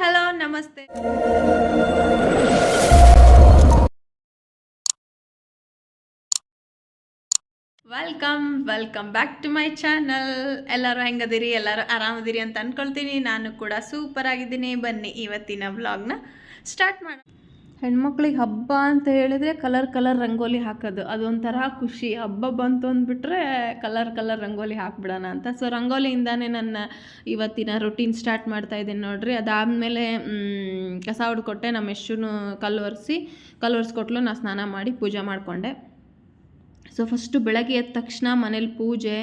Hello, ನಮಸ್ತೆ. Welcome welcome back to my channel. ಎಲ್ಲರೂ ಹೆಂಗದಿರಿ? ಎಲ್ಲರೂ ಆರಾಮದಿರಿ ಅಂತ ಅನ್ಕೊಳ್ತೀನಿ. ನಾನು ಕೂಡ ಸೂಪರ್ ಆಗಿದ್ದೀನಿ. ಬನ್ನಿ, ಇವತ್ತಿನ ವ್ಲಾಗ್ನ ಸ್ಟಾರ್ಟ್ ಮಾಡೋಣ. ಹೆಣ್ಮಕ್ಳಿಗೆ ಹಬ್ಬ ಅಂತ ಹೇಳಿದ್ರೆ ಕಲರ್ ಕಲರ್ ರಂಗೋಲಿ ಹಾಕೋದು. ಅದೊಂಥರ ಖುಷಿ. ಹಬ್ಬ ಬಂತು ಅಂದ್ಬಿಟ್ರೆ ಕಲರ್ ಕಲರ್ ರಂಗೋಲಿ ಹಾಕ್ಬಿಡೋಣ ಅಂತ. ಸೊ ರಂಗೋಲಿಯಿಂದಾನೇ ನನ್ನ ಇವತ್ತಿನ ರೊಟೀನ್ ಸ್ಟಾರ್ಟ್ ಮಾಡ್ತಾ ಇದ್ದೀನಿ ನೋಡ್ರಿ. ಅದಾದಮೇಲೆ ಕಸ ಹುಡ್ಕೊಟ್ಟೆ ನಮ್ಮ ಯಶುನು ಕಲ್ಲು ಒರೆಸಿ ಕಲ್ಲು ಒರೆಸ್ಕೊಟ್ಲು ನಾ ಸ್ನಾನ ಮಾಡಿ ಪೂಜೆ ಮಾಡಿಕೊಂಡೆ. ಸೊ ಫಸ್ಟು ಬೆಳಗ್ಗೆ ಎದ್ದ ತಕ್ಷಣ ಮನೇಲಿ ಪೂಜೆ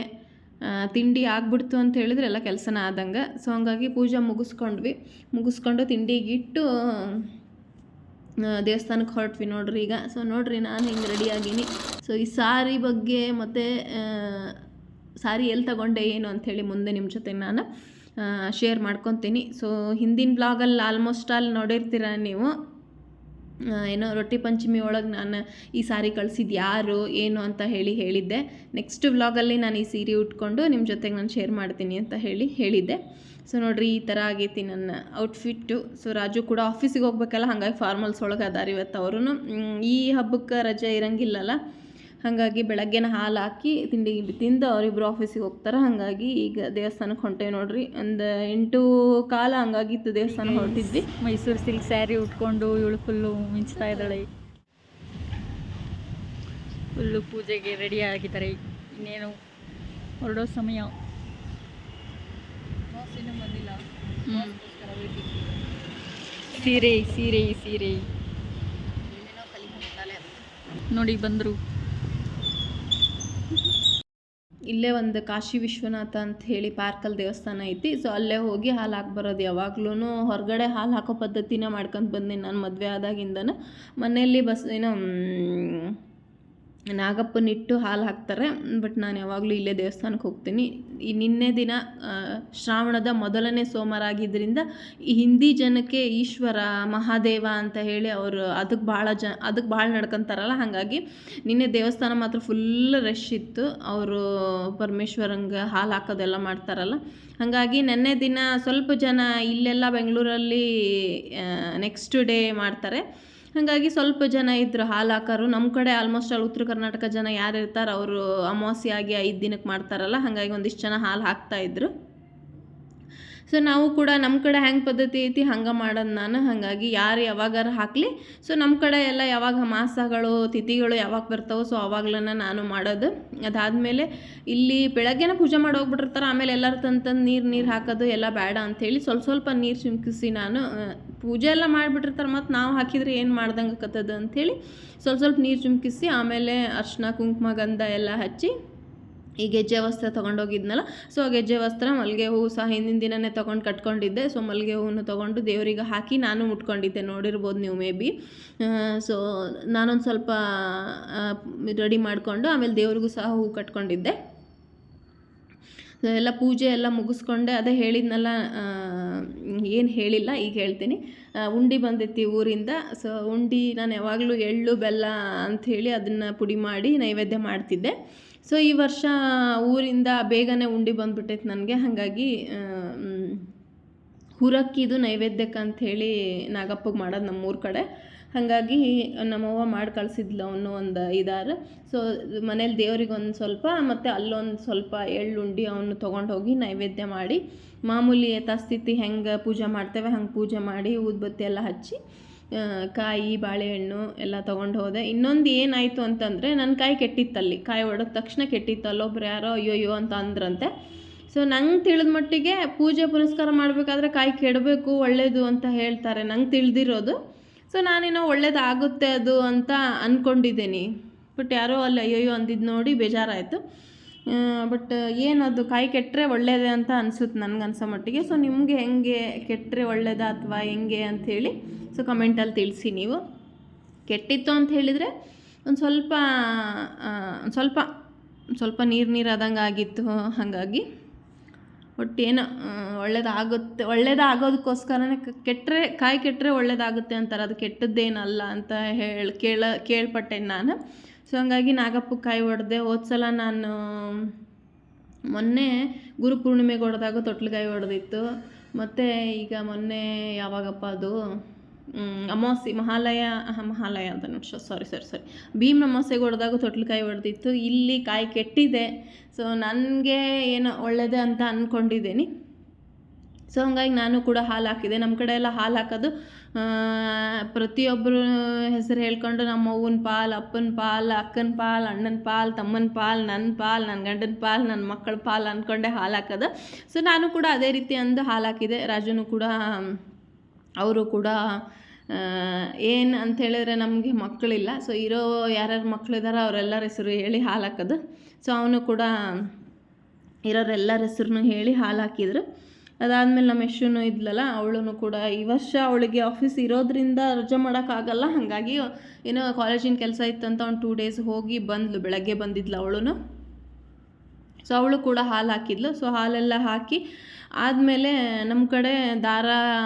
ತಿಂಡಿ ಆಗ್ಬಿಡ್ತು ಅಂತ ಹೇಳಿದ್ರೆ ಎಲ್ಲ ಕೆಲಸನ ಆದಂಗೆ. ಸೊ ಹಂಗಾಗಿ ಪೂಜೆ ಮುಗಿಸ್ಕೊಂಡ್ವಿ. ಮುಗಿಸ್ಕೊಂಡು ತಿಂಡಿಗೆ ಇಟ್ಟು ಆ, ದೇವಸ್ಥಾನಕ್ಕೆ ಹೊರಟ್ವಿ ನೋಡ್ರಿ ಈಗ. ಸೊ ನೋಡ್ರಿ ನಾನು ಹಿಂಗೆ ರೆಡಿ ಆಗೀನಿ. ಸೊ ಈ ಸಾರಿ ಬಗ್ಗೆ ಮತ್ತು ಸಾರಿ ಎಲ್ಲಿ ತಗೊಂಡೆ ಏನು ಅಂಥೇಳಿ ಮುಂದೆ ನಿಮ್ಮ ಜೊತೆ ನಾನು ಶೇರ್ ಮಾಡ್ಕೊತೀನಿ. ಸೊ ಹಿಂದಿನ ಬ್ಲಾಗಲ್ಲಿ ಆಲ್ಮೋಸ್ಟ್ ಆಲ್ ನೋಡಿರ್ತೀರ ನೀವು? ಏನೋ ರೊಟ್ಟಿ ಪಂಚಮಿ ಒಳಗೆ ನಾನು ಈ ಸಾರಿ ಕಳ್ಸಿದ್ದು ಯಾರು, ಏನು ಅಂತ ಹೇಳಿ ಹೇಳಿದ್ದೆ. ನೆಕ್ಸ್ಟ್ ವ್ಲಾಗಲ್ಲಿ ನಾನು ಈ ಸೀರೆ ಉಟ್ಕೊಂಡು ನಿಮ್ಮ ಜೊತೆಗೆ ನಾನು ಶೇರ್ ಮಾಡ್ತೀನಿ ಅಂತ ಹೇಳಿ ಹೇಳಿದ್ದೆ. ಸೊ ನೋಡ್ರಿ, ಈ ಥರ ಆಗೈತಿ ನನ್ನ ಔಟ್ಫಿಟ್ಟು ಸೊ ರಾಜು ಕೂಡ ಆಫೀಸಿಗೆ ಹೋಗ್ಬೇಕಲ್ಲ, ಹಾಗಾಗಿ ಫಾರ್ಮಲ್ಸ್ ಒಳಗೆ ಅದಾರ ಇವತ್ತು ಅವರು ಈ ಹಬ್ಬಕ್ಕೆ ರಜೆ ಇರಂಗಿಲ್ಲಲ್ಲ, ಹಾಗಾಗಿ ಬೆಳಗ್ಗೆನ ಹಾಲು ಹಾಕಿ ತಿಂಡಿ ತಿಂದು ಅವರಿಬ್ಬರು ಆಫೀಸಿಗೆ ಹೋಗ್ತಾರೆ. ಹಾಗಾಗಿ ಈಗ ದೇವಸ್ಥಾನಕ್ಕೆ ಹೊಂಟೇವಿ ನೋಡ್ರಿ. ಒಂದು ಎಂಟು ಕಾಲ ಹಂಗಾಗಿತ್ತು ದೇವಸ್ಥಾನ ಹೊರಟಿದ್ವಿ. ಮೈಸೂರು ಸಿಲ್ಕ್ ಸ್ಯಾರಿ ಉಟ್ಕೊಂಡು ಇವಳು ಫುಲ್ಲು ಮಿಂಚ್ತಾ ಇದ್ದಾಳೆ. ಫುಲ್ಲು ಪೂಜೆಗೆ ರೆಡಿ ಆಗಿದ್ದಾರೆ. ಇನ್ನೇನು ಹೊರಡೋ ಸಮಯ. ಸೀರೆ ಸೀರೆ ಸೀರೆ. ನೋಡಿ ಬಂದರು. ಇಲ್ಲೇ ಒಂದು ಕಾಶಿ ವಿಶ್ವನಾಥ ಅಂತ ಹೇಳಿ ಪಾರ್ಕಲ್ಲಿ ದೇವಸ್ಥಾನ ಐತಿ. ಸೊ ಅಲ್ಲೇ ಹೋಗಿ ಹಾಲು ಹಾಕಿ ಬರೋದು ಯಾವಾಗ್ಲೂ ಹೊರಗಡೆ ಹಾಲು ಹಾಕೋ ಪದ್ಧತಿನ ಮಾಡ್ಕೊಂಡು ಬಂದಿನಿ ನಾನು ಮದುವೆ ಆದಾಗಿಂದನ. ಮನೆಯಲ್ಲಿ ಬಸ್ ಏನೋ ನಾಗಪ್ಪನಿಟ್ಟು ಹಾಲು ಹಾಕ್ತಾರೆ. ಬಟ್ ನಾನು ಯಾವಾಗಲೂ ಇಲ್ಲೇ ದೇವಸ್ಥಾನಕ್ಕೆ ಹೋಗ್ತೀನಿ. ಈ ನಿನ್ನೆ ದಿನ ಶ್ರಾವಣದ ಮೊದಲನೇ ಸೋಮವಾರ ಆಗಿದ್ದರಿಂದ ಈ ಹಿಂದಿ ಜನಕ್ಕೆ ಈಶ್ವರ, ಮಹಾದೇವ ಅಂತ ಹೇಳಿ ಅವರು ಅದಕ್ಕೆ ಭಾಳ ಜ ಅದಕ್ಕೆ ಭಾಳ ನಡ್ಕೊಂತಾರಲ್ಲ. ಹಾಗಾಗಿ ನಿನ್ನೆ ದೇವಸ್ಥಾನ ಮಾತ್ರ ಫುಲ್ ರಶ್ ಇತ್ತು. ಅವರು ಪರಮೇಶ್ವರಂಗೆ ಹಾಲು ಹಾಕೋದೆಲ್ಲ ಮಾಡ್ತಾರಲ್ಲ. ಹಾಗಾಗಿ ನೆನ್ನೆ ದಿನ ಸ್ವಲ್ಪ ಜನ ಇಲ್ಲೆಲ್ಲ ಬೆಂಗಳೂರಲ್ಲಿ ನೆಕ್ಸ್ಟ್ ಡೇ ಮಾಡ್ತಾರೆ. ಹಾಗಾಗಿ ಸ್ವಲ್ಪ ಜನ ಇದ್ರು ಹಾಲು ಹಾಕೋರು ನಮ್ಮ ಕಡೆ ಆಲ್ಮೋಸ್ಟ್ ಆಲ್ ಉತ್ತರ ಕರ್ನಾಟಕ ಜನ ಯಾರು ಇರ್ತಾರೆ ಅವರು ಅಮಾವಾಸ್ಯೆ ಆಗಿ ಐದು ದಿನಕ್ಕೆ ಮಾಡ್ತಾರಲ್ಲ, ಹಾಗಾಗಿ ಒಂದಿಷ್ಟು ಜನ ಹಾಲು ಹಾಕ್ತಾ ಇದ್ರು. ಸೊ ನಾವು ಕೂಡ ನಮ್ಮ ಕಡೆ ಹ್ಯಾಂಗೆ ಪದ್ಧತಿ ಐತಿ ಹಂಗೆ ಮಾಡೋದು ನಾನು. ಹಾಗಾಗಿ ಯಾರು ಯಾವಾಗಾರು ಹಾಕಲಿ. ಸೊ ನಮ್ಮ ಕಡೆ ಎಲ್ಲ ಯಾವಾಗ ಮಾಸಗಳು, ತಿಥಿಗಳು ಯಾವಾಗ ಬರ್ತಾವೋ ಸೊ ಅವಾಗ್ಲನ್ನ ನಾನು ಮಾಡೋದು. ಅದಾದಮೇಲೆ ಇಲ್ಲಿ ಬೆಳಗ್ಗೆನ ಪೂಜೆ ಮಾಡಿ ಹೋಗ್ಬಿಟ್ಟಿರ್ತಾರೆ, ಆಮೇಲೆ ಎಲ್ಲರೂ ತಂತಂದು ತಂದು ನೀರು ನೀರು ಹಾಕೋದು ಎಲ್ಲ ಬೇಡ ಅಂಥೇಳಿ ಸ್ವಲ್ಪ ಸ್ವಲ್ಪ ನೀರು ಚಿಮ್ಕಿಸಿ ನಾನು ಪೂಜೆ ಎಲ್ಲ ಮಾಡಿಬಿಟ್ಟಿರ್ತಾರೆ, ಮತ್ತು ನಾವು ಹಾಕಿದ್ರೆ ಏನು ಮಾಡ್ದಂಗೆ ಕತ್ತದ ಅಂಥೇಳಿ ಸ್ವಲ್ಪ ಸ್ವಲ್ಪ ನೀರು ಚುಮ್ಕಿಸಿ ಆಮೇಲೆ ಅರ್ಶಿನ ಕುಂಕುಮ, ಗಂಧ ಎಲ್ಲ ಹಚ್ಚಿ ಈ ಗೆಜ್ಜೆ ವಸ್ತ್ರ ತೊಗೊಂಡೋಗಿದ್ನಲ್ಲ ಸೊ ಆ ಗೆಜ್ಜೆ ವಸ್ತ್ರ ಮಲ್ಲಿಗೆ ಹೂವು ಸಹ ಹಿಂದಿನ ದಿನನೇ ತೊಗೊಂಡು ಕಟ್ಕೊಂಡಿದ್ದೆ. ಸೊ ಮಲ್ಲಿಗೆ ಹೂವನ್ನು ತೊಗೊಂಡು ದೇವರಿಗೆ ಹಾಕಿ ನಾನು ಮುಟ್ಕೊಂಡಿದ್ದೆ ನೋಡಿರ್ಬೋದು ನೀವು ಮೇ ಬಿ. ಸೊ ನಾನೊಂದು ಸ್ವಲ್ಪ ರೆಡಿ ಮಾಡಿಕೊಂಡು ಆಮೇಲೆ ದೇವ್ರಿಗೂ ಸಹ ಹೂವು ಕಟ್ಕೊಂಡಿದ್ದೆ. ಎಲ್ಲ ಪೂಜೆ ಎಲ್ಲ ಮುಗಿಸ್ಕೊಂಡೆ, ಅದೇ ಹೇಳಿದ್ನಲ್ಲ ಏನು ಹೇಳಿಲ್ಲ, ಈಗ ಹೇಳ್ತೀನಿ. ಉಂಡಿ ಬಂದೈತಿ ಊರಿಂದ ಸೊ ಉಂಡಿ ನಾನು ಯಾವಾಗಲೂ ಎಳ್ಳು, ಬೆಲ್ಲ ಅಂಥೇಳಿ ಅದನ್ನು ಪುಡಿ ಮಾಡಿ ನೈವೇದ್ಯ ಮಾಡ್ತಿದ್ದೆ. ಸೊ ಈ ವರ್ಷ ಊರಿಂದ ಬೇಗನೆ ಉಂಡಿ ಬಂದ್ಬಿಟ್ಟೈತೆ ನನಗೆ, ಹಾಗಾಗಿ ಹುರಕ್ಕಿದು ನೈವೇದ್ಯಕ್ಕೆ ಅಂಥೇಳಿ ನಾಗಪ್ಪಗೆ ಮಾಡೋದು ನಮ್ಮೂರ ಕಡೆ. ಹಾಗಾಗಿ ನಮ್ಮವ್ವ ಮಾಡಿ ಕಳಿಸಿದ್ಲು ಅವನು ಒಂದು ಐದಾರು. ಸೊ ಮನೇಲಿ ದೇವ್ರಿಗೆ ಒಂದು ಸ್ವಲ್ಪ ಮತ್ತು ಅಲ್ಲೊಂದು ಸ್ವಲ್ಪ ಎಳ್ಳುಂಡಿ ಅವನು ತೊಗೊಂಡು ಹೋಗಿ ನೈವೇದ್ಯ ಮಾಡಿ, ಮಾಮೂಲಿ ಯಥಾಸ್ಥಿತಿ ಹೆಂಗೆ ಪೂಜೆ ಮಾಡ್ತೇವೆ ಹಂಗೆ ಪೂಜೆ ಮಾಡಿ ಊದ್ಬತ್ತಿ ಎಲ್ಲ ಹಚ್ಚಿ ಕಾಯಿ, ಬಾಳೆಹಣ್ಣು ಎಲ್ಲ ತೊಗೊಂಡು ಹೋದೆ. ಇನ್ನೊಂದು ಏನಾಯಿತು ಅಂತಂದರೆ ನನ್ನ ಕಾಯಿ ಕೆಟ್ಟಿತ್ತಲ್ಲಿ, ಕಾಯಿ ಹೊಡೆದ ತಕ್ಷಣ ಕೆಟ್ಟಿತ್ತು. ಅಲ್ಲೊಬ್ರು ಯಾರೋ ಅಯ್ಯೋ ಅಯ್ಯೋ ಅಂತ ಅಂದ್ರಂತೆ. ಸೊ ನಂಗೆ ತಿಳಿದ ಮಟ್ಟಿಗೆ ಪೂಜೆ ಪುನಸ್ಕಾರ ಮಾಡಬೇಕಾದ್ರೆ ಕಾಯಿ ಕೆಡಬೇಕು ಒಳ್ಳೆಯದು ಅಂತ ಹೇಳ್ತಾರೆ. ನಂಗೆ ತಿಳಿದಿರೋದು. ಸೊ ನಾನೇನೋ ಒಳ್ಳೇದಾಗುತ್ತೆ ಅದು ಅಂತ ಅಂದ್ಕೊಂಡಿದ್ದೀನಿ ಬಟ್ ಯಾರೋ ಅಲ್ಲಿ ಅಯ್ಯೋಯ್ಯೋ ಅಂದಿದ್ದು ನೋಡಿ ಬೇಜಾರಾಯಿತು. ಬಟ್ ಏನದು ಕಾಯಿ ಕೆಟ್ಟರೆ ಒಳ್ಳೇದೇ ಅಂತ ಅನಿಸುತ್ತೆ ನನಗೆ ಅನ್ಸೋ ಮಟ್ಟಿಗೆ. ಸೊ ನಿಮಗೆ ಹೆಂಗೆ ಕೆಟ್ಟರೆ ಒಳ್ಳೆಯದಾ ಅಥವಾ ಹೆಂಗೆ ಅಂಥೇಳಿ ಸೊ ಕಮೆಂಟಲ್ಲಿ ತಿಳಿಸಿ ನೀವು. ಕೆಟ್ಟಿತ್ತು ಅಂತ ಹೇಳಿದರೆ ಒಂದು ಸ್ವಲ್ಪ ಸ್ವಲ್ಪ ಸ್ವಲ್ಪ ನೀರು ನೀರು ಆದಂಗೆ ಆಗಿತ್ತು ಹಾಗಾಗಿ. ಒಟ್ಟು ಏನು ಒಳ್ಳೇದಾಗುತ್ತೆ, ಒಳ್ಳೇದಾಗೋದಕ್ಕೋಸ್ಕರನೇ ಕೆಟ್ಟರೆ ಕಾಯಿ ಕೆಟ್ಟರೆ ಒಳ್ಳೇದಾಗುತ್ತೆ ಅಂತಾರೆ. ಅದು ಕೆಟ್ಟದ್ದೇನಲ್ಲ ಅಂತ ಹೇಳಿ ಕೇಳ, ಕೇಳ್ಪಟ್ಟೆ ನಾನು. ಸೊ ಹಂಗಾಗಿ ನಾಗಪ್ಪ ಕಾಯಿ ಹೊಡೆದೆ ಹೋದ್ಸಲ ನಾನು, ಮೊನ್ನೆ ಗುರು ಪೂರ್ಣಿಮೆಗೆ ಹೊಡೆದಾಗ ತೊಟ್ಲುಗಾಯಿ ಹೊಡೆದಿತ್ತು ಮತ್ತು ಈಗ ಮೊನ್ನೆ ಯಾವಾಗಪ್ಪ ಅದು ಅಮಾವಾಸ್ಯೆ, ಮಹಾಲಯ ಮಹಾಲಯ ಅಂತ ಸಾರಿ ಸರಿ ಸರಿ ಭೀಮ್ ಅಮಾವಾಸ್ಯೆಗೆ ಹೊಡೆದಾಗ ತೊಟ್ಲಕಾಯಿ ಹೊಡೆದಿತ್ತು ಇಲ್ಲಿ ಕಾಯಿ ಕೆಟ್ಟಿದೆ. ಸೊ ನನಗೆ ಏನೋ ಒಳ್ಳೆಯದೇ ಅಂತ ಅಂದ್ಕೊಂಡಿದ್ದೀನಿ ಸೊ ಹಂಗಾಗಿ ನಾನು ಕೂಡ ಹಾಲು ಹಾಕಿದೆ. ನಮ್ಮ ಕಡೆ ಎಲ್ಲ ಹಾಲು ಹಾಕೋದು ಪ್ರತಿಯೊಬ್ಬರು ಹೆಸರು ಹೇಳ್ಕೊಂಡು ನಮ್ಮ ಅವ್ವನ ಪಾಲ್, ಅಪ್ಪನ ಪಾಲ್, ಅಕ್ಕನ ಪಾಲ್, ಅಣ್ಣನ ಪಾಲ್, ತಮ್ಮನ ಪಾಲ್, ನನ್ನ ಪಾಲ್, ನನ್ನ ಗಂಡನ ಪಾಲ್, ನನ್ನ ಮಕ್ಕಳ ಪಾಲ್ ಅಂದ್ಕೊಂಡೆ ಹಾಲು ಹಾಕೋದು. ಸೊ ನಾನು ಕೂಡ ಅದೇ ರೀತಿ ಅಂದು ಹಾಲು ಹಾಕಿದೆ. ರಾಜನು ಕೂಡ ಅವರು ಕೂಡ ಏನು ಅಂತ ಹೇಳಿದ್ರೆ ನಮಗೆ ಮಕ್ಕಳಿಲ್ಲ. ಸೊ ಇರೋ ಯಾರ್ಯಾರು ಮಕ್ಕಳಿದಾರೋ ಅವರೆಲ್ಲರ ಹೆಸರು ಹೇಳಿ ಹಾಲು ಹಾಕೋದು. ಸೊ ಅವನು ಕೂಡ ಇರೋರೆಲ್ಲರ ಹೆಸರನ್ನು ಹೇಳಿ ಹಾಲು ಹಾಕಿದ್ರು. ಅದಾದಮೇಲೆ ನಮ್ಮ ಯಶೂನು ಇದ್ಲಲ್ಲ ಅವಳೂ ಕೂಡ ಈ ವರ್ಷ ಅವಳಿಗೆ ಆಫೀಸ್ ಇರೋದ್ರಿಂದ ರಜೆ ಮಾಡೋಕ್ಕಾಗಲ್ಲ. ಹಾಗಾಗಿ ಏನೋ ಕಾಲೇಜಿನ ಕೆಲಸ ಇತ್ತಂತ ಒಂದು ಟೂ ಡೇಸ್ ಹೋಗಿ ಬಂದ್ಲು, ಬೆಳಗ್ಗೆ ಬಂದಿದ್ಲು ಅವಳು ಸೊ ಅವಳು ಕೂಡ ಹಾಲು ಹಾಕಿದ್ಲು. ಸೊ ಹಾಲೆಲ್ಲ ಹಾಕಿ ಆದಮೇಲೆ ನಮ್ಮ ಕಡೆ ದಾರ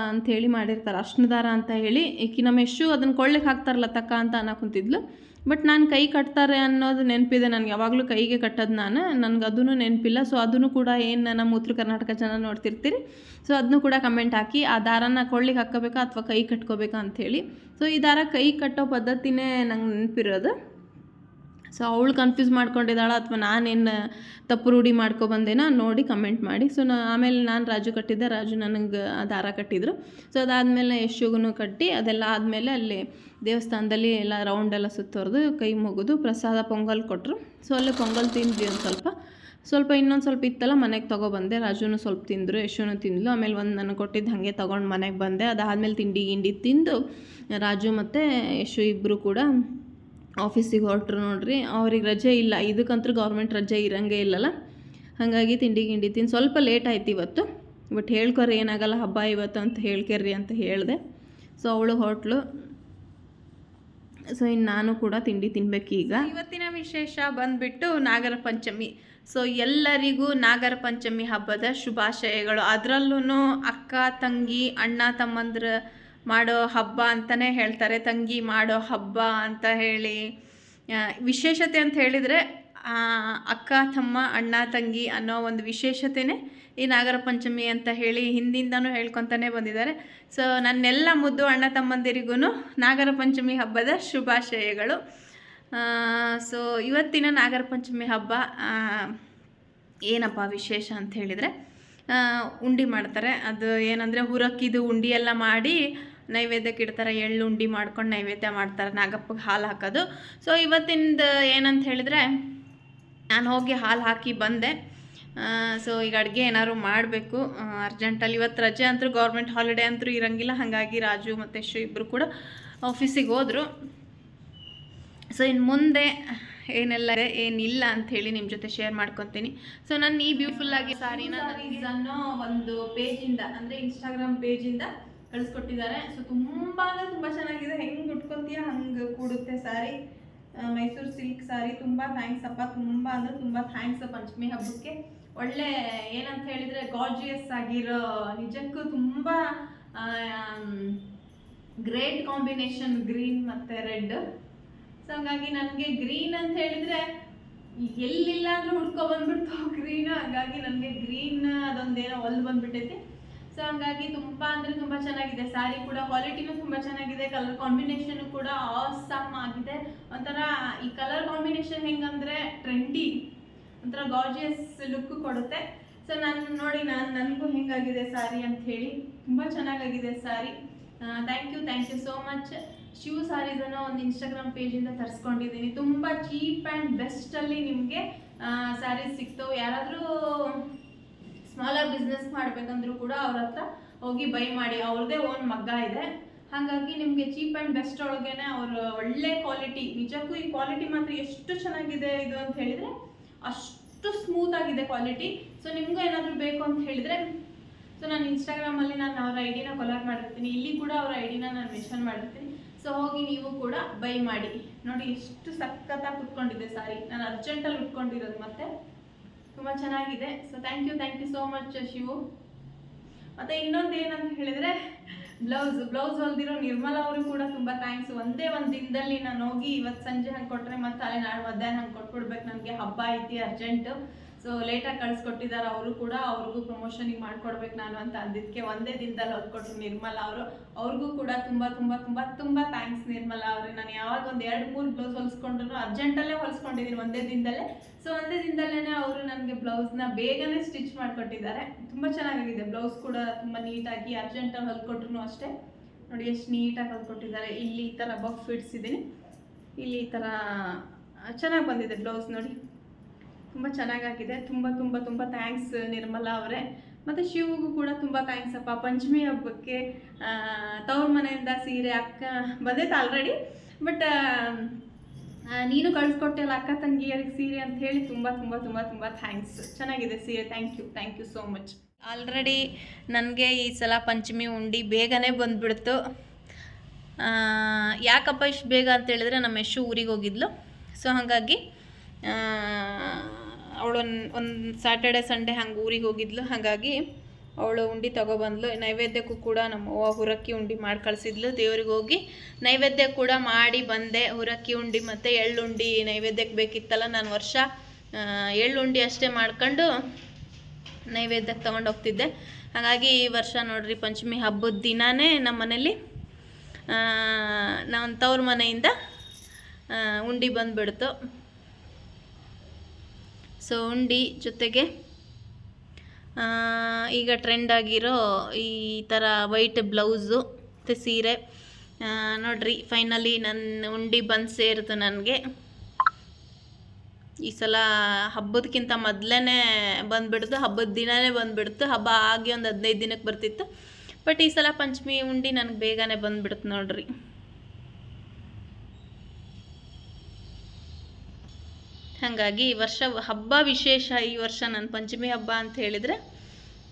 ಅಂಥೇಳಿ ಮಾಡಿರ್ತಾರೆ ಅರ್ಶಿನ ದಾರ ಅಂತ ಹೇಳಿ. ಈಕಿ ನಮ್ಮ ಎಷ್ಟು ಅದನ್ನು ಕೊಳ್ಳಿಗೆ ಹಾಕ್ತಾರಲ್ಲ ತಕ್ಕ ಅಂತ ಅನ್ನೋ ಕುಂತಿದ್ಲು. ಬಟ್ ನಾನು ಕೈ ಕಟ್ತಾರೆ ಅನ್ನೋದು ನೆನಪಿದೆ ನನಗೆ. ಯಾವಾಗಲೂ ಕೈಗೆ ಕಟ್ಟೋದು ನಾನು. ನನಗೆ ಅದೂ ನೆನಪಿಲ್ಲ. ಸೊ ಅದನ್ನು ಕೂಡ ಏನು ನಮ್ಮ ಉತ್ತರ ಕರ್ನಾಟಕ ಜನ ನೋಡ್ತಿರ್ತೀರಿ. ಸೊ ಅದನ್ನು ಕೂಡ ಕಮೆಂಟ್ ಹಾಕಿ, ಆ ದಾರನ ಕೊಳ್ಳಿಗೆ ಹಾಕ್ಕೋಬೇಕಾ ಅಥವಾ ಕೈ ಕಟ್ಕೋಬೇಕಾ ಅಂಥೇಳಿ ಸೊ ಈ ದಾರ ಕೈ ಕಟ್ಟೋ ಪದ್ಧತಿನೇ ನಂಗೆ ನೆನಪಿರೋದು. ಸೊ ಅವಳು ಕನ್ಫ್ಯೂಸ್ ಮಾಡ್ಕೊಂಡಿದ್ದಾಳ ಅಥವಾ ನಾನೇನು ತಪ್ಪು ರೂಢಿ ಮಾಡ್ಕೊಬಂದೇನೋ ನೋಡಿ ಕಮೆಂಟ್ ಮಾಡಿ. ಸೊ ನಾ, ಆಮೇಲೆ ನಾನು ರಾಜು ಕಟ್ಟಿದ್ದೆ, ರಾಜು ನನಗೆ ದಾರ ಕಟ್ಟಿದ್ರು. ಸೊ ಅದಾದಮೇಲೆ ಯಶುಗೂ ಕಟ್ಟಿ, ಅದೆಲ್ಲ ಆದಮೇಲೆ ಅಲ್ಲಿ ದೇವಸ್ಥಾನದಲ್ಲಿ ಎಲ್ಲ ರೌಂಡ್ ಎಲ್ಲ ಸುತ್ತೋರ್ದು, ಕೈ ಮುಗಿದು ಪ್ರಸಾದ ಪೊಂಗಲ್ ಕೊಟ್ಟರು ಸೊ ಅಲ್ಲಿ ಪೊಂಗಲ್ ತಿಂದ್ವಿ ಒಂದು ಸ್ವಲ್ಪ. ಸ್ವಲ್ಪ ಇನ್ನೊಂದು ಸ್ವಲ್ಪ ಇತ್ತಲ್ಲ, ಮನೆಗೆ ತೊಗೊಬಂದೆ ರಾಜುನು ಸ್ವಲ್ಪ ತಿಂದರು, ಯಶುನು ತಿಂದ್ಲು. ಆಮೇಲೆ ಒಂದು ನನಗೆ ಕೊಟ್ಟಿದ್ದು ಹಾಗೆ ತೊಗೊಂಡು ಮನೆಗೆ ಬಂದೆ. ಅದಾದಮೇಲೆ ತಿಂಡಿ ಗಿಂಡಿ ತಿಂದು, ರಾಜು ಮತ್ತು ಯಶು ಇಬ್ಬರು ಕೂಡ ಆಫೀಸಿಗೆ ಹೊರಟ್ರು ನೋಡ್ರಿ, ಅವ್ರಿಗೆ ರಜೆ ಇಲ್ಲ. ಇದಕ್ಕಂತೂ ಗೌರ್ಮೆಂಟ್ ರಜೆ ಇರಂಗೇ ಇಲ್ಲಲ್ಲ. ಹಾಗಾಗಿ ತಿಂಡಿ ಗಿಂಡಿ ತಿಂದು ಸ್ವಲ್ಪ ಲೇಟ್ ಆಯ್ತು ಇವತ್ತು. ಬಟ್ ಹೇಳ್ಕೊರಿ ಏನಾಗಲ್ಲ ಹಬ್ಬ ಇವತ್ತು ಅಂತ ಹೇಳ್ಕೇರಿ ಅಂತ ಹೇಳಿದೆ. ಸೊ ಅವಳು ಹೋಟ್ಲು ಸೊ ಇನ್ನು ನಾನು ಕೂಡ ತಿಂಡಿ ತಿನ್ಬೇಕು ಈಗ ಇವತ್ತಿನ ವಿಶೇಷ ಬಂದ್ಬಿಟ್ಟು ನಾಗರ ಪಂಚಮಿ. ಸೊ ಎಲ್ಲರಿಗೂ ನಾಗರ ಪಂಚಮಿ ಹಬ್ಬದ ಶುಭಾಶಯಗಳು. ಅದರಲ್ಲೂ ಅಕ್ಕ, ತಂಗಿ, ಅಣ್ಣ, ತಮ್ಮಂದ್ರ ಮಾಡೋ ಹಬ್ಬ ಅಂತಲೇ ಹೇಳ್ತಾರೆ. ತಂಗಿ ಮಾಡೋ ಹಬ್ಬ ಅಂತ ಹೇಳಿ. ವಿಶೇಷತೆ ಅಂತ ಹೇಳಿದರೆ ಅಕ್ಕ, ತಮ್ಮ, ಅಣ್ಣ, ತಂಗಿ ಅನ್ನೋ ಒಂದು ವಿಶೇಷತೆನೇ ಈ ನಾಗರ ಪಂಚಮಿ ಅಂತ ಹೇಳಿ ಹಿಂದಿಂದನೂ ಹೇಳ್ಕೊತಾನೆ ಬಂದಿದ್ದಾರೆ. ಸೊ, ನನ್ನೆಲ್ಲ ಮುದ್ದು ಅಣ್ಣ ತಮ್ಮಂದಿರಿಗೂ ನಾಗರ ಪಂಚಮಿ ಹಬ್ಬದ ಶುಭಾಶಯಗಳು. ಸೊ, ಇವತ್ತಿನ ನಾಗರ ಪಂಚಮಿ ಹಬ್ಬ ಏನಪ್ಪ ವಿಶೇಷ ಅಂತ ಹೇಳಿದರೆ ಉಂಡಿ ಮಾಡ್ತಾರೆ. ಅದು ಏನಂದರೆ ಹುರಕ್ಕಿದು ಉಂಡಿ ಎಲ್ಲ ಮಾಡಿ ನೈವೇದ್ಯಕ್ಕೆ ಇಡ್ತಾರೆ, ಎಳ್ಳು ಉಂಡಿ ಮಾಡ್ಕೊಂಡು ನೈವೇದ್ಯ ಮಾಡ್ತಾರೆ, ನಾಗಪ್ಪಗೆ ಹಾಲು ಹಾಕೋದು. ಸೊ ಇವತ್ತಿಂದ ಏನಂತ ಹೇಳಿದರೆ, ನಾನು ಹೋಗಿ ಹಾಲು ಹಾಕಿ ಬಂದೆ. ಸೊ ಈಗ ಅಡುಗೆ ಏನಾದ್ರು ಮಾಡಬೇಕು. ಅರ್ಜೆಂಟಲ್ಲಿ ಇವತ್ತು ರಜೆ ಅಂತೂ ಗೌರ್ಮೆಂಟ್ ಹಾಲಿಡೇ ಅಂತೂ ಇರೋಂಗಿಲ್ಲ. ಹಾಗಾಗಿ ರಾಜು ಮತ್ತು ಯಶು ಇಬ್ಬರು ಕೂಡ ಆಫೀಸಿಗೆ ಹೋದರು. ಸೊ ಇನ್ನು ಮುಂದೆ ಏನೆಲ್ಲ ಏನಿಲ್ಲ ಅಂಥೇಳಿ ನಿಮ್ಮ ಜೊತೆ ಶೇರ್ ಮಾಡ್ಕೊತೀನಿ. ಸೊ ನಾನು ಈ ಬ್ಯೂಟಿಫುಲ್ ಆಗಿ ಸಾರಿನ ಒಂದು ಪೇಜಿಂದ ಅಂದರೆ ಇನ್ಸ್ಟಾಗ್ರಾಮ್ ಪೇಜಿಂದ ಕಳಿಸ್ಕೊಟ್ಟಿದ್ದಾರೆ. ಸೊ ತುಂಬ ಅಂದರೆ ತುಂಬ ಚೆನ್ನಾಗಿದೆ. ಹೆಂಗೆ ಉಟ್ಕೊತೀಯ? ಹಂಗೆ ಕೂಡುತ್ತೆ ಸಾರಿ. ಮೈಸೂರು ಸಿಲ್ಕ್ ಸಾರಿ ತುಂಬ ಥ್ಯಾಂಕ್ಸ್ ಅಪ್ಪ. ತುಂಬ ಅಂದರೆ ತುಂಬ ಥ್ಯಾಂಕ್ಸ್ ಪಂಚಮಿ ಹಬ್ಬಕ್ಕೆ. ಒಳ್ಳೆ ಏನಂತ ಹೇಳಿದರೆ ಗಾರ್ಜಿಯಸ್ ಆಗಿರೋ ನಿಜಕ್ಕೂ ತುಂಬ ಗ್ರೇಟ್ ಕಾಂಬಿನೇಷನ್ ಗ್ರೀನ್ ಮತ್ತು ರೆಡ್ ಸೊ ಹಂಗಾಗಿ ನನಗೆ ಗ್ರೀನ್ ಅಂತ ಹೇಳಿದರೆ ಎಲ್ಲಿಲ್ಲ ಅಂದ್ರೆ ಹುಡ್ಕೊ ಬಂದ್ಬಿಡ್ತು. ಗ್ರೀನ್ ಹಾಗಾಗಿ ನನಗೆ ಗ್ರೀನ್ ಅದೊಂದೇನೋ ಒಲ್ ಬಂದ್ಬಿಟ್ಟೈತಿ. ಸೊ ಹಂಗಾಗಿ ತುಂಬ ಅಂದರೆ ತುಂಬ ಚೆನ್ನಾಗಿದೆ. ಸ್ಯಾರಿ ಕೂಡ ಕ್ವಾಲಿಟಿನೂ ತುಂಬ ಚೆನ್ನಾಗಿದೆ. ಕಲರ್ ಕಾಂಬಿನೇಷನ್ ಕೂಡ ಆಸಮ್ ಆಗಿದೆ. ಒಂಥರ ಈ ಕಲರ್ ಕಾಂಬಿನೇಷನ್ ಹೆಂಗಂದ್ರೆ ಟ್ರೆಂಡಿ ಒಂಥರ ಗಾರ್ಜಿಯಸ್ ಲುಕ್ ಕೊಡುತ್ತೆ. ಸೊ ನಾನು ನೋಡಿ, ನಾನು, ನನಗೂ ಹೆಂಗಾಗಿದೆ ಸ್ಯಾರಿ ಅಂತ ಹೇಳಿ ತುಂಬ ಚೆನ್ನಾಗಾಗಿದೆ sari thank you thank you so much Shiva ಸಾರೀಸನ್ನು ಒಂದು ಇನ್ಸ್ಟಾಗ್ರಾಮ್ ಪೇಜಿಂದ ತರಿಸ್ಕೊಂಡಿದ್ದೀನಿ. ತುಂಬ ಚೀಪ್ ಆ್ಯಂಡ್ ಬೆಸ್ಟಲ್ಲಿ ನಿಮಗೆ ಸ್ಯಾರೀಸ್ ಸಿಗ್ತವೆ. ಯಾರಾದರೂ ಬಿಸ್ನೆಸ್ ಮಾಡಬೇಕಂದ್ರೂ ಕೂಡ ಅವ್ರ ಹತ್ರ ಹೋಗಿ ಬೈ ಮಾಡಿ ಅವ್ರದ್ದೇ ಓನ್ ಮಗ್ಗ ಇದೆ. ಹಾಗಾಗಿ ನಿಮಗೆ ಚೀಪ್ ಆ್ಯಂಡ್ ಬೆಸ್ಟ್ ಒಳಗೇನೆ ಅವ್ರ ಒಳ್ಳೆ ಕ್ವಾಲಿಟಿ ನಿಜಕ್ಕೂ ಈ ಕ್ವಾಲಿಟಿ ಮಾತ್ರ ಎಷ್ಟು ಚೆನ್ನಾಗಿದೆ ಇದು ಅಂತ ಹೇಳಿದರೆ ಅಷ್ಟು ಸ್ಮೂತ್ ಆಗಿದೆ ಕ್ವಾಲಿಟಿ ಸೊ ನಿಮಗೂ ಏನಾದರೂ ಬೇಕು ಅಂತ ಹೇಳಿದರೆ ಸೊ ನಾನು ಇನ್ಸ್ಟಾಗ್ರಾಮಲ್ಲಿ ನಾನು ಅವ್ರ ಐಡಿನ ಕೊಲಾರ್ ಮಾಡಿರ್ತೀನಿ ಇಲ್ಲಿ ಕೂಡ ಅವ್ರ ಐಡಿನ ನಾನು ಮೆನ್ಷನ್ ಮಾಡಿರ್ತೀನಿ ಸೊ ಹೋಗಿ ನೀವು ಕೂಡ ಬೈ ಮಾಡಿ. ನೋಡಿ, ಎಷ್ಟು ಸಖತ್ತಾಗಿ ಕುತ್ಕೊಂಡಿದೆ ಸಾರಿ. ನಾನು ಅರ್ಜೆಂಟಲ್ಲಿ ಉಟ್ಕೊಂಡಿರೋದು ಮತ್ತೆ. ತುಂಬ ಚೆನ್ನಾಗಿದೆ. So thank you thank you so much Shivu. ಮತ್ತು ಇನ್ನೊಂದು ಏನಂತ ಹೇಳಿದರೆ ಬ್ಲೌಸ್ ಬ್ಲೌಸ್ ಹೊಲ್ದಿರೋ ನಿರ್ಮಲ ಅವರು ಕೂಡ ತುಂಬ ಥ್ಯಾಂಕ್ಸ್ ಒಂದೇ ಒಂದು ದಿನದಲ್ಲಿ ನಾನು ಹೋಗಿ ಇವತ್ತು ಸಂಜೆ ಹಂಗೆ ಕೊಟ್ಟರೆ ಮತ್ತೆ ನಾಳೆ ಮಧ್ಯಾಹ್ನ ಹಂಗೆ ಕೊಟ್ಬಿಡ್ಬೇಕು. ನನಗೆ ಹಬ್ಬ ಐತಿ ಅರ್ಜೆಂಟು ಸೊ ಲೇಟಾಗಿ ಕಳ್ಸಿಕೊಟ್ಟಿದ್ದಾರೆ, ಅವರು ಕೂಡ ಅವ್ರಿಗೂ ಪ್ರಮೋಷನಿಗೆ ಮಾಡ್ಕೊಡ್ಬೇಕು ನಾನು ಅಂತ ಅಂದಿದ್ದಕ್ಕೆ ಒಂದೇ ದಿನದಲ್ಲಿ ಹೊಲ್ಕೊಟ್ರು ನಿರ್ಮಲ ಅವರು. ಅವ್ರಿಗೂ ಕೂಡ ತುಂಬ ತುಂಬ ತುಂಬ ತುಂಬ ಥ್ಯಾಂಕ್ಸ್ ನಿರ್ಮಲ ಅವರು. ನಾನು ಯಾವಾಗ ಒಂದು ಎರಡು, ಮೂರು ಬ್ಲೌಸ್ ಹೊಲಿಸ್ಕೊಂಡ್ರು ಅರ್ಜೆಂಟಲ್ಲೇ ಹೊಲಿಸ್ಕೊಂಡಿದ್ದೀನಿ ಒಂದೇ ದಿನದಲ್ಲೇ. ಸೊ ಒಂದೇ ದಿನದಲ್ಲೇ ಅವರು ನನಗೆ ಬ್ಲೌಸ್ನ ಬೇಗನೆ ಸ್ಟಿಚ್ ಮಾಡಿಕೊಟ್ಟಿದ್ದಾರೆ. ತುಂಬ ಚೆನ್ನಾಗಿದೆ ಬ್ಲೌಸ್ ಕೂಡ ತುಂಬ ನೀಟಾಗಿ ಅರ್ಜೆಂಟಲ್ಲಿ ಹೊಲ್ಕೊಟ್ರು ಅಷ್ಟೇ. ನೋಡಿ, ಎಷ್ಟು ನೀಟಾಗಿ ಹೊಲ್ಕೊಟ್ಟಿದ್ದಾರೆ. ಇಲ್ಲಿ ಈ ಥರ ಬಫ್ ಇಡ್ಸಿದ್ದೀನಿ ಇಲ್ಲಿ ಈ ಥರ ಚೆನ್ನಾಗಿ ಬಂದಿದೆ ಬ್ಲೌಸ್ ನೋಡಿ. ತುಂಬ ಚೆನ್ನಾಗಾಗಿದೆ. ತುಂಬ ತುಂಬ ತುಂಬ ಥ್ಯಾಂಕ್ಸ್ ನಿರ್ಮಲಾ ಅವರೇ. ಮತ್ತು ಶಿವಗೂ ಕೂಡ ತುಂಬ ಥ್ಯಾಂಕ್ಸ್ ಅಪ್ಪ. ಪಂಚಮಿ ಹಬ್ಬಕ್ಕೆ ತವ್ರ ಮನೆಯಿಂದ ಸೀರೆ ಅಕ್ಕ ಬಂದೈತೆ ಆಲ್ರೆಡಿ ಬಟ್ ನೀನು ಕಳಿಸ್ಕೊಟ್ಟಿಲ್ಲ ಅಕ್ಕ ತಂಗಿಯರಿಗೆ ಸೀರೆ ಅಂತ ಹೇಳಿ ತುಂಬ ತುಂಬ ತುಂಬ ತುಂಬ ಥ್ಯಾಂಕ್ಸ್ ಚೆನ್ನಾಗಿದೆ ಸೀರೆ. Thank you thank you so much already ನನಗೆ ಈ ಸಲ ಪಂಚಮಿ ಉಂಡಿ ಬೇಗನೆ ಬಂದುಬಿಡ್ತು. ಯಾಕಪ್ಪ ಇಷ್ಟು ಬೇಗ ಅಂತ ಹೇಳಿದ್ರೆ ನಮ್ಮ ಯಶು ಊರಿಗೆ ಹೋಗಿದ್ಲು. ಸೊ ಹಾಗಾಗಿ ಅವಳು ಒಂದು ಸ್ಯಾಟರ್ಡೆ ಸಂಡೇ ಹಂಗೆ ಊರಿಗೆ ಹೋಗಿದ್ಲು. ಹಾಗಾಗಿ ಅವಳು ಉಂಡಿ ತಗೊಬಂದ್ಲು. ನೈವೇದ್ಯಕ್ಕೂ ಕೂಡ ನಮ್ಮ ಅವ್ವ ಹುರಕ್ಕಿ ಉಂಡಿ ಮಾಡಿ ಕಳಿಸಿದ್ಲು. ದೇವ್ರಿಗೆ ಹೋಗಿ ನೈವೇದ್ಯ ಕೂಡ ಮಾಡಿ ಬಂದೆ. ಹುರಕ್ಕಿ ಉಂಡಿ ಮತ್ತು ಎಳ್ಳುಂಡಿ ನೈವೇದ್ಯಕ್ಕೆ ಬೇಕಿತ್ತಲ್ಲ, ನಾನು ವರ್ಷ ಎಳ್ಳುಂಡಿ ಅಷ್ಟೇ ಮಾಡ್ಕೊಂಡು ನೈವೇದ್ಯಕ್ಕೆ ತೊಗೊಂಡು ಹೋಗ್ತಿದ್ದೆ. ಹಾಗಾಗಿ ಈ ವರ್ಷ ನೋಡ್ರಿ ಪಂಚಮಿ ಹಬ್ಬದ ದಿನಾನೇ ನಮ್ಮ ಮನೇಲಿ ನಾನು ತವ್ರ ಮನೆಯಿಂದ ಉಂಡಿ ಬಂದುಬಿಡ್ತು. ಸೊ ಉಂಡಿ ಜೊತೆಗೆ ಈಗ ಟ್ರೆಂಡ್ ಆಗಿರೋ ಈ ಥರ ವೈಟ್ ಬ್ಲೌಸು ಮತ್ತು ಸೀರೆ. ನೋಡ್ರಿ ಫೈನಲಿ ನನ್ನ ಉಂಡಿ ಬಂದು ಸೇರಿತು ನನಗೆ. ಈ ಸಲ ಹಬ್ಬದಕ್ಕಿಂತ ಮೊದಲೇ ಬಂದುಬಿಡ್ತು, ಹಬ್ಬದ ದಿನವೇ ಬಂದುಬಿಡ್ತು. ಹಬ್ಬ ಆಗಿ ಒಂದು ಹದಿನೈದು ದಿನಕ್ಕೆ ಬರ್ತಿತ್ತು. ಬಟ್ ಈ ಸಲ ಪಂಚಮಿ ಉಂಡಿ ನನಗೆ ಬೇಗನೆ ಬಂದುಬಿಡ್ತು ನೋಡ್ರಿ. ಹಾಗಾಗಿ ಈ ವರ್ಷ ಹಬ್ಬ ವಿಶೇಷ, ಈ ವರ್ಷ ನನ್ನ ಪಂಚಮಿ ಹಬ್ಬ ಅಂತ ಹೇಳಿದರೆ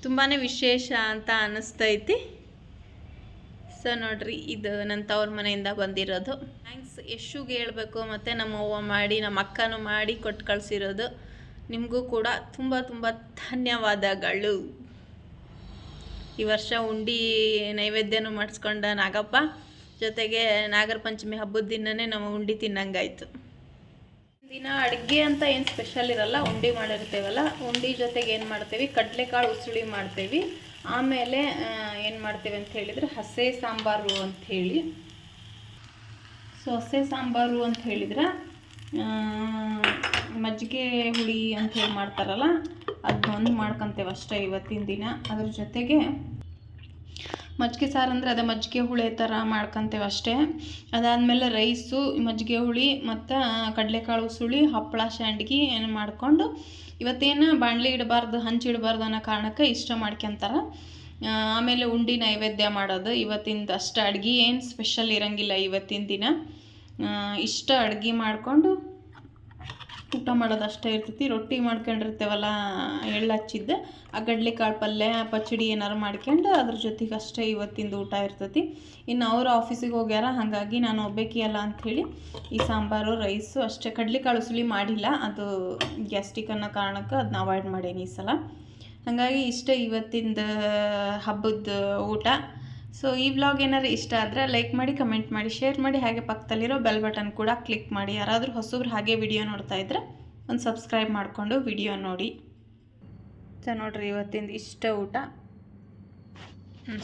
ತುಂಬಾ ವಿಶೇಷ ಅಂತ ಅನ್ನಿಸ್ತೈತಿ ಸೊ ನೋಡ್ರಿ, ಇದು ನನ್ನ ತವ್ರ ಮನೆಯಿಂದ ಬಂದಿರೋದು. ಥ್ಯಾಂಕ್ಸ್ ಯಶುಗೆ ಹೇಳಬೇಕು ಮತ್ತು ನಮ್ಮ ಅವ್ವ ಮಾಡಿ, ನಮ್ಮ ಅಕ್ಕನೂ ಮಾಡಿ ಕೊಟ್ಟು ಕಳಿಸಿರೋದು. ನಿಮಗೂ ಕೂಡ ತುಂಬ ತುಂಬ ಧನ್ಯವಾದಗಳು. ಈ ವರ್ಷ ಉಂಡಿ ನೈವೇದ್ಯನೂ ಮಾಡಿಸ್ಕೊಂಡ ನಾಗಪ್ಪ. ಜೊತೆಗೆ ನಾಗರ ಪಂಚಮಿ ಹಬ್ಬದ ದಿನನೇ ನಾವು ಉಂಡಿ ತಿನ್ನಂಗಾಯ್ತು. ದಿನ ಅಡುಗೆ ಅಂತ ಏನು ಸ್ಪೆಷಲ್ ಇರಲ್ಲ, ಉಂಡಿ ಮಾಡಿರ್ತೇವಲ್ಲ, ಉಂಡಿ ಜೊತೆಗೆ ಏನು ಮಾಡ್ತೇವೆ, ಕಡಲೆಕಾಳು ಉಸುಳಿ ಮಾಡ್ತೇವೆ. ಆಮೇಲೆ ಏನು ಮಾಡ್ತೇವೆ ಅಂತ ಹೇಳಿದರೆ ಹಸೆ ಸಾಂಬಾರು ಅಂಥೇಳಿ ಸೊ ಹಸೆ ಸಾಂಬಾರು ಅಂತ ಹೇಳಿದ್ರೆ ಮಜ್ಜಿಗೆ ಹುಳಿ ಅಂತ ಹೇಳಿ ಮಾಡ್ತಾರಲ್ಲ ಅದನ್ನೊಂದು ಮಾಡ್ಕೊತೇವೆ ಅಷ್ಟೇ ಇವತ್ತಿನ ದಿನ. ಅದ್ರ ಜೊತೆಗೆ ಮಜ್ಜಿಗೆ ಸಾರು ಅಂದರೆ ಅದೇ ಮಜ್ಜಿಗೆ ಹುಳಿ ಥರ ಮಾಡ್ಕೊಂತೇವೆ ಅಷ್ಟೇ. ಅದಾದಮೇಲೆ ರೈಸು, ಮಜ್ಜಿಗೆ ಹುಳಿ ಮತ್ತು ಕಡಲೆಕಾಳು ಉಸುಳಿ, ಹಪ್ಪಳ ಸಂಡ್ಗಿ ಏನು ಮಾಡಿಕೊಂಡು ಇವತ್ತೇನು ಬಾಣಲಿ ಇಡಬಾರ್ದು ಹಂಚಿಡಬಾರ್ದು ಅನ್ನೋ ಕಾರಣಕ್ಕೆ ಇಷ್ಟ ಮಾಡ್ಕೊಂತಾರೆ. ಆಮೇಲೆ ಉಂಡಿ ನೈವೇದ್ಯ ಮಾಡೋದು. ಇವತ್ತಿಂದ ಅಷ್ಟು ಅಡ್ಗೆ ಏನು ಸ್ಪೆಷಲ್ ಇರಂಗಿಲ್ಲ ಇವತ್ತಿನ ದಿನ. ಇಷ್ಟ ಅಡ್ಗೆ ಮಾಡಿಕೊಂಡು ಊಟ ಮಾಡೋದು ಅಷ್ಟೇ ಇರ್ತೈತಿ. ರೊಟ್ಟಿ ಮಾಡ್ಕೊಂಡಿರ್ತೇವಲ್ಲ ಎಳ್ಳು ಹಚ್ಚಿದ್ದು. ಆ ಕಡ್ಲೆಕಾಳು ಪಲ್ಯ, ಪಚ್ಚಡಿ ಏನಾರು ಮಾಡ್ಕೊಂಡು ಅದ್ರ ಜೊತೆಗೆ ಅಷ್ಟೇ ಇವತ್ತಿಂದ ಊಟ ಇರ್ತೈತಿ. ಇನ್ನು ಅವರು ಆಫೀಸಿಗೆ ಹೋಗ್ಯಾರ, ಹಾಗಾಗಿ ನಾನು ಒಬ್ಬೇಕಿ ಅಲ್ಲ ಅಂಥೇಳಿ ಈ ಸಾಂಬಾರು, ರೈಸು ಅಷ್ಟೇ. ಕಡ್ಲೆಕಾಳು ಉಸುಳಿ ಮಾಡಿಲ್ಲ. ಅದು ಗ್ಯಾಸ್ಟಿಕ್ ಅನ್ನೋ ಕಾರಣಕ್ಕೆ ಅದನ್ನ ಅವಾಯ್ಡ್ ಮಾಡೇನಿ ಈ ಸಲ. ಹಾಗಾಗಿ ಇಷ್ಟೇ ಇವತ್ತಿಂದ ಹಬ್ಬದ ಊಟ. ಸೊ ಈ ವ್ಲಾಗ್ ಏನಾದ್ರು ಇಷ್ಟ ಆದರೆ ಲೈಕ್ ಮಾಡಿ ಕಮೆಂಟ್ ಮಾಡಿ ಶೇರ್ ಮಾಡಿ ಹಾಗೆ ಪಕ್ಕದಲ್ಲಿರೋ ಬೆಲ್ ಬಟನ್ ಕೂಡ ಕ್ಲಿಕ್ ಮಾಡಿ. ಯಾರಾದರೂ ಹೊಸಬ್ರು ಹಾಗೆ ವಿಡಿಯೋ ನೋಡ್ತಾ ಇದ್ರೆ ಒಂದು ಸಬ್ಸ್ಕ್ರೈಬ್ ಮಾಡಿಕೊಂಡು ವಿಡಿಯೋ ನೋಡಿ. ಸೊ ನೋಡ್ರಿ ಇವತ್ತಿಂದ ಇಷ್ಟ ಊಟ.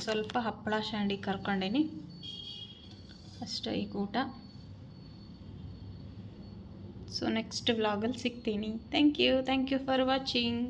ಸ್ವಲ್ಪ ಹಪ್ಪಳ ಶಾಂಡಿ ಕರ್ಕೊಂಡೇನಿ. ಅಷ್ಟೇ ಈಗ ಊಟ. ಸೊ ನೆಕ್ಸ್ಟ್ ವ್ಲಾಗಲ್ಲಿ ಸಿಗ್ತೀನಿ. Thank you thank you for watching